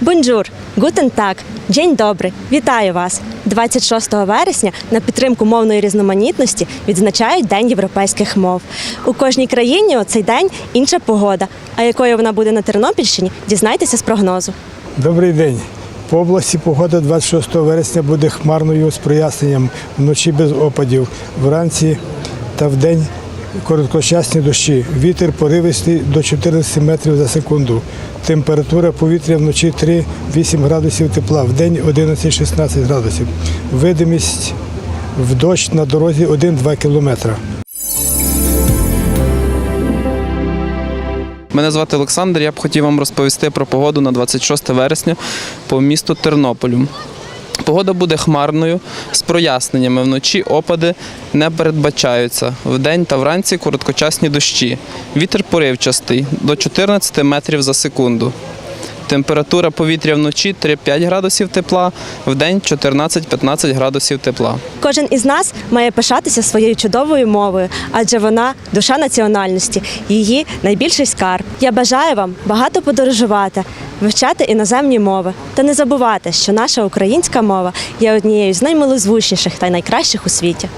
Бонжур, гутен так, день добрий, вітаю вас. 26 вересня на підтримку мовної різноманітності відзначають День європейських мов. У кожній країні у цей день інша погода. А якою вона буде на Тернопільщині, дізнайтеся з прогнозу. Добрий день. По області погода 26 вересня буде хмарною з проясненням, вночі без опадів, вранці та вдень короткочасні дощі. Вітер поривистий до 14 метрів за секунду. Температура повітря вночі 3-8 градусів тепла, вдень 11-16 градусів. Видимість в дощ на дорозі 1-2 кілометра. Мене звати Олександр. Я б хотів вам розповісти про погоду на 26 вересня по місту Тернополю. Погода буде хмарною з проясненнями. Вночі опади не передбачаються. Вдень та вранці короткочасні дощі. Вітер поривчастий до 14 метрів за секунду. Температура повітря вночі 3-5 градусів тепла, вдень 14-15 градусів тепла. Кожен із нас має пишатися своєю чудовою мовою, адже вона душа національності, її найбільший скарб. Я бажаю вам багато подорожувати, вивчати іноземні мови та не забувати, що наша українська мова є однією з наймилозвучніших та найкращих у світі.